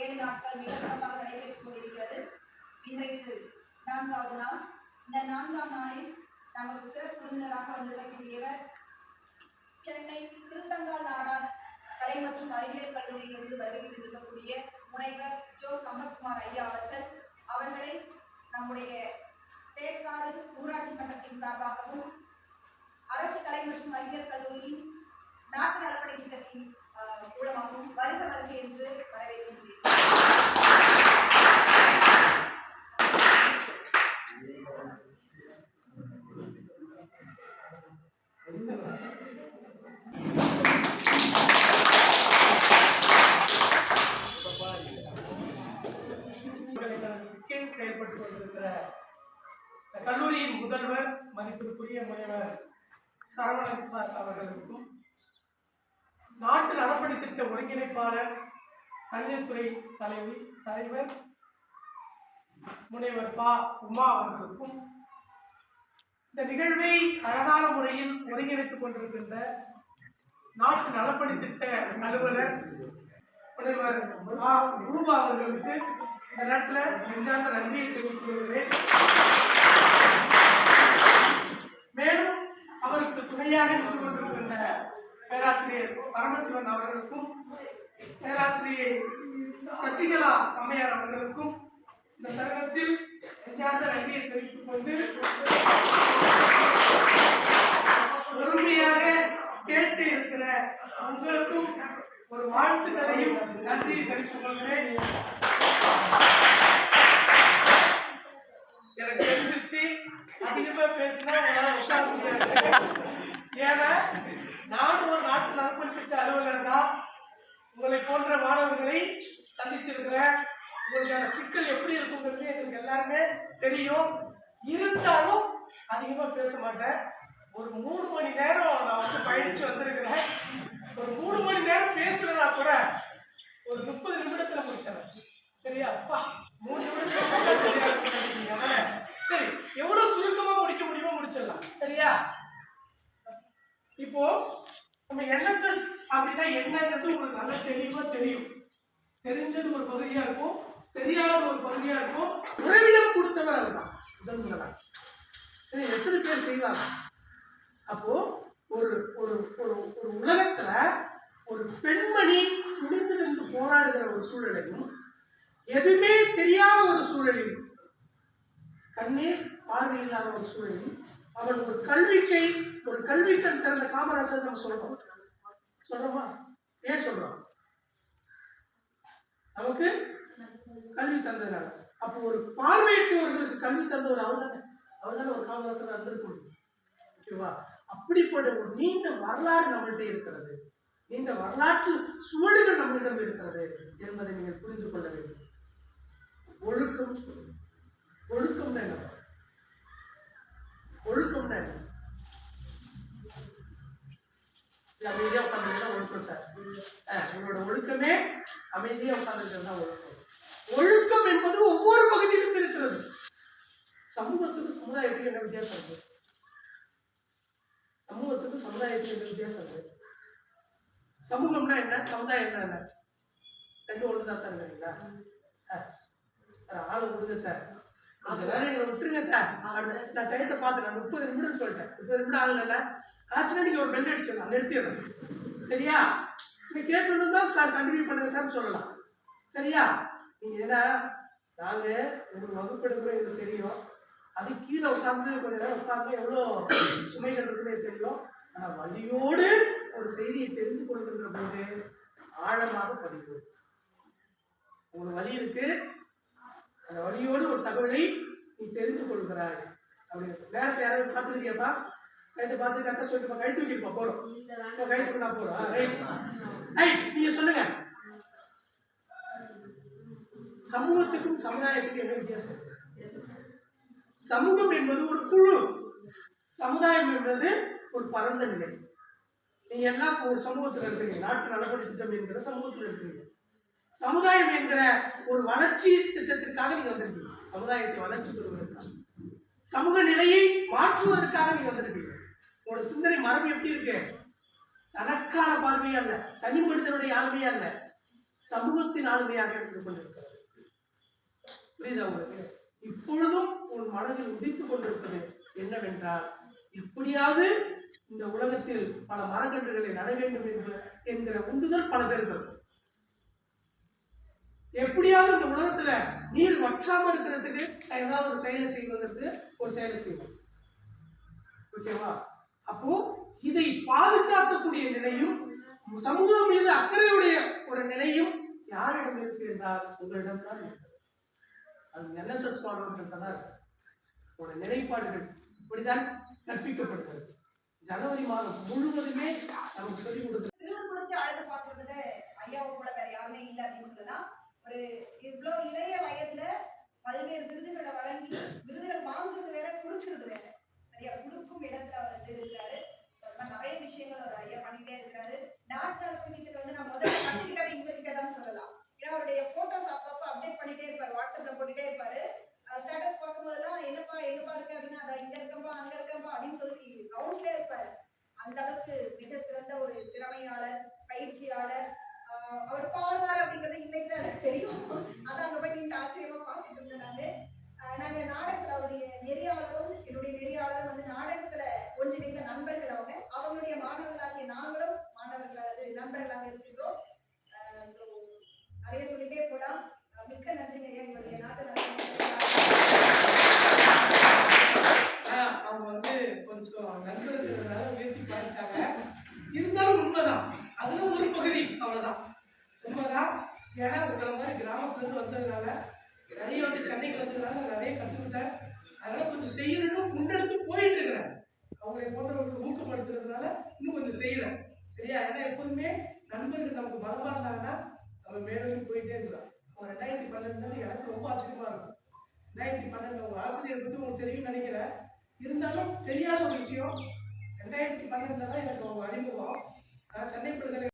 ஏழு நாட்கள் மிக சிறப்பாக நடைபெற்றுக் கொண்டிருக்கிறது. இன்றைக்கு நான்காவது நாள். இந்த நான்காம் நாளில் நமக்கு சிறப்பு விருந்தினராக வந்திருக்கக்கூடியவர் சென்னை திருத்தங்கால் நாடார் கலை மற்றும் அறிவியல் கல்லூரியிலிருந்து வருகை புரிந்திருக்கக்கூடிய முனைவர் ஜோ சம்பத்குமார் ஐயா அவர்கள் அவர்களை நம்முடைய செயற்காடு ஊராட்சி மன்றத்தின் சார்பாகவும் அரசு கலை மற்றும் அறிவியல் கல்லூரியின் நாட்டு நலப்படை திட்டத்தின் சரவணன் சார் அவர்களுக்கும் நாட்டு நலப்பணி திட்ட ஒருங்கிணைப்பாளர் கணிதத்துறை தலைவி தலைவர் முனைவர் பா. உமா அவர்களுக்கும் இந்த நிகழ்வை அழகான முறையில் ஒருங்கிணைத்துக் கொண்டிருக்கின்ற நாட்டு நலப்பணி திட்ட அலுவலர் முனைவர் ரூபா அவர்களுக்கு இந்த நேரத்தில் நெஞ்சார்ந்த நன்றியை தெரிவித்துக் கொள்கிறேன் மேலும் அவருக்கு துணையாக நின்று கொண்டிருக்கின்ற பேராசிரியர் பரமசிவன் அவர்களுக்கும் பேராசிரியை சசிகலா அம்மையார் அவர்களுக்கும் இந்த தருணத்தில் நெஞ்சார்ந்த நன்றியை தெரிவித்துக் கொண்டு பொறுமையாக கேட்டு இருக்கிற உங்களுக்கும் ஒரு வாழ்த்துக்களையும் நன்றியை தெரிவித்துக் கொள்கிறேன். எனக்கு தெரிஞ்சிருச்சு அதிகமா பேசினா உங்களால் உட்கார முடியாது. ஏன்னா நானும் ஒரு நாட்டு நலப்பணி திட்ட அலுவலர் தான் உங்களை போன்ற மாணவர்களை சந்திச்சிருக்கிறேன் உங்களுக்கான சிக்கல் எப்படி இருக்குங்கிறது எங்களுக்கு எல்லாருமே தெரியும். இருந்தாலும் அதிகமாக பேச மாட்டேன். ஒரு மூணு மணி நேரம் நான் வந்து பயணிச்சு வந்திருக்கிறேன். ஒரு மூணு மணி நேரம் பேசுறேன்னா கூட ஒரு முப்பது நிமிடத்துல முடிச்சிடறேன். சரியா? அப்பா மூணு நிமிடத்துல சரி எவ்வளவு சுருக்கமா முடிக்க முடியுமோ முடிச்சிடலாம். சரியா? இப்போ நம்ம என்எஸ்எஸ் அப்படின்னா என்னங்கிறது உங்களுக்கு நல்லா தெளிவா தெரியும். தெரிஞ்சது ஒரு பகுதியா இருக்கும் தெரியாத ஒரு பகுதியா இருக்கும். உறவிடம் கொடுத்தவர் அதுதான் முதல் முதலாக எத்தனை பேர் செய்வாங்க? அப்போ ஒரு ஒரு ஒரு ஒரு உலகத்துல ஒரு பெண்மணி துணிந்து நின்று போராடுகிற ஒரு சூழலையும் எதுவுமே தெரியாத ஒரு சூழலையும் கண்ணீர் பார்வை இல்லாத ஒரு சூழலையும் அவன் ஒரு கல்விக்கை ஒரு கல்வி கண் திறந்த காமராசர் நம்ம சொல்றோம். சொல்றோமா? ஏன் சொல்றோம்? நமக்கு கல்வி தந்ததுனால அப்போ ஒரு பார்வையற்றவர்களுக்கு கல்வி தந்தவர் அவர் தானே. அவர் தானே ஒரு காமராசர் இருந்திருக்க முடியும் ஓகேவா? அப்படிப்பட்ட ஒரு நீண்ட வரலாறு நம்மள்ட்ட இருக்கிறது. நீண்ட வரலாற்று சுவடுகள் நம்மளிடம் இருக்கிறது என்பதை நீங்கள் புரிந்து கொள்ள வேண்டும். ஒழுக்கம் ஒழுக்கம் என்ன? ஒழுக்கம்னா என்ன அமைதியாக அமைதியா ஒழுக்கம் சார். உங்களோட ஒழுக்கமே அமைதியா உட்காந்துருக்கிறது தான் ஒழுக்கம். ஒழுக்கம் என்பது ஒவ்வொரு பகுதியிலும் இருக்கிறது. சமூகத்துக்கு சமுதாயத்துக்கு என்ன வித்தியாசம் இருக்கு? சமூகத்துக்கு சமுதாயத்துக்கு என்ன வித்தியாசம் இருக்கு? சமூகம்னா என்ன? சமுதாயம்னா என்ன? ரெண்டு ஒன்று தான் சார் இல்லைங்களா? சார் ஆள் கொடுங்க சார். கொஞ்ச நேரம் எங்களை விட்டுருங்க சார். நான் தயத்தை பார்த்துட்டேன் முப்பது நிமிடம் சொல்லிட்டேன். முப்பது நிமிடம் ஆகல ஆச்சுன்னா நீங்கள் ஒரு பெல் அடிச்சிடலாம் நிறுத்திடுறேன் சரியா? நீ கேட்கணும் தான் சார் கண்டினியூ பண்ணுங்க சார் சொல்லலாம். சரியா? நீங்கள் ஏன்னா நாங்கள் உங்களுக்கு வகுப்பெடுக்கிறோம் எனக்கு எங்களுக்கு தெரியும். அது கீழே உட்காந்து கொஞ்ச நேரம் உட்காந்து எவ்வளோ சுமைகள் இருக்குன்னு தெரியும். ஆனால் வழியோடு ஒரு செய்தியை தெரிந்து கொள்கின்ற போது ஆழமாக பதிவு. உங்களுக்கு வழி இருக்குது அந்த வழியோடு ஒரு தகவலை நீ தெரிந்து கொள்கிறாய். அப்படின்னு நேரத்தை யாராவது பார்த்துக்கிறியாப்பா? கைத்தை பார்த்து கரெக்டாக சொல்லிட்டு கை தூக்கிட்டு போறோம். கை தூக்கினா போறோம். ரைட். நீங்க சொல்லுங்க. சமூகத்துக்கும் சமுதாயத்துக்கும் என்ன வித்தியாசம்? சமூகம் என்பது ஒரு குழு. சமுதாயம் என்பது ஒரு பரந்த நிலை. நீங்க எல்லாம் ஒரு சமூகத்தில் இருக்கிறீங்க. நாட்டு நலப்பணி திட்டம் என்கிற சமூகத்தில் இருக்கிறீங்க. சமுதாயம் என்கிற ஒரு வளர்ச்சி திட்டத்திற்காக நீங்க வந்திருக்கீங்க. சமுதாயத்தை வளர்ச்சி பெறுவதற்காக. சமூக நிலையை மாற்றுவதற்காக நீங்க வந்திருக்கீங்க. உங்களோட சிந்தனை மரபு எப்படி இருக்கு? தனக்கான பார்வை அல்ல தனி மனிதனுடைய ஆளுமை அல்ல சமூகத்தின் ஆளுமையாக இருந்து கொண்டிருக்கிறது. புரியுதா உங்களுக்கு? இப்பொழுதும் உன் மனதில் உதித்துக் கொண்டிருப்பது என்னவென்றால் எப்படியாவது இந்த உலகத்தில் பல மரக்கன்றுகளை நட வேண்டும் என்று என்கிற உந்துதல் பல பேருக்கு இருக்கும். எப்படியாவது இந்த உலகத்துல நீர் வற்றாம இருக்கிறதுக்கு நான் ஏதாவது ஒரு செயலை செய்வதற்கு ஒரு செயலை செய்வோம் ஓகேவா அப்போ இதை பாதுகாக்கக்கூடிய நிலையும் சமூகம் மீது அக்கறையுடைய ஒரு நிலையும் யாரிடம் இருக்கு என்றால் உங்களிடம் தான் இருக்கிறது அது என்எஸ்எஸ் மாணவர்கள் தான் ஒரு நிலைப்பாடுகள் இப்படிதான் கற்பிக்கப்படுகிறது. ஜனவரி மாதம் முழுவதுமே நமக்கு சொல்லிக் கொடுத்து திருடு கொடுத்து அழகு பார்க்கறதுல ஐயாவை கூட வேற யாருமே இல்லை அப்படின்னு சொல்லலாம். ஒரு இவ்வளோ இளைய வயதுல பல்வேறு விருதுகளை வழங்கி விருதுகள் வாங்குறது வேற கொடுக்கறது வேற. சரியா? கொடுக்கும் இடத்துல அவர் வந்து இருக்கிறாரு. நிறைய விஷயங்கள் அவர் ஐயா பண்ணிட்டே இருக்கிறாரு. நாட்டு நலப்பணிக்கு வந்து நான் முதல்ல கட்சிக்காத இங்க இருக்க தான் சொல்லலாம். ஏன்னா அவருடைய போட்டோஸ் அப்பப்போ அப்டேட் பண்ணிட்டே இருப்பாரு. வாட்ஸ்அப்ல போட்டுட்டே இருப்பாரு. ஸ்டேட்டஸ் பார்க்கும்போதெல்லாம் என்னப்பா எங்கப்பா இருக்கு? அப்படின்னா அதான் இங்க இருக்கப்பா அங்க இருக்கம்பா அப்படின்னு சொல்லி ரவுண்ட்ஸ்லேயே இருப்பாரு. அந்த அளவுக்கு கிராமத்துலேருந்து இருந்து வந்ததுனால நிறைய வந்து சென்னைக்கு வந்ததுனால நான் நிறைய கற்றுக்கிட்டேன் அதனால் கொஞ்சம் செய்யணும்னு முன்னெடுத்து போயிட்டு இருக்கிறேன். அவங்களை போன்றவர்களுக்கு ஊக்கப்படுத்துறதுனால இன்னும் கொஞ்சம் செய்கிறேன் சரியா? ஏன்னா எப்போதுமே நண்பர்கள் நமக்கு பலமாக இருந்தாங்கன்னா நம்ம மேலும் போயிட்டே இருக்கலாம். அவங்க ரெண்டாயிரத்தி பன்னெண்டு எனக்கு ரொம்ப ஆச்சரியமாக இருக்கும். ரெண்டாயிரத்தி பன்னெண்டு ஒரு ஆசிரியர் பற்றி உங்களுக்கு தெரியும்னு நினைக்கிறேன். இருந்தாலும் தெரியாத ஒரு விஷயம் ரெண்டாயிரத்தி பன்னெண்டில் தான் எனக்கு அவங்க அறிமுகம். நான் சென்னை பல்கலை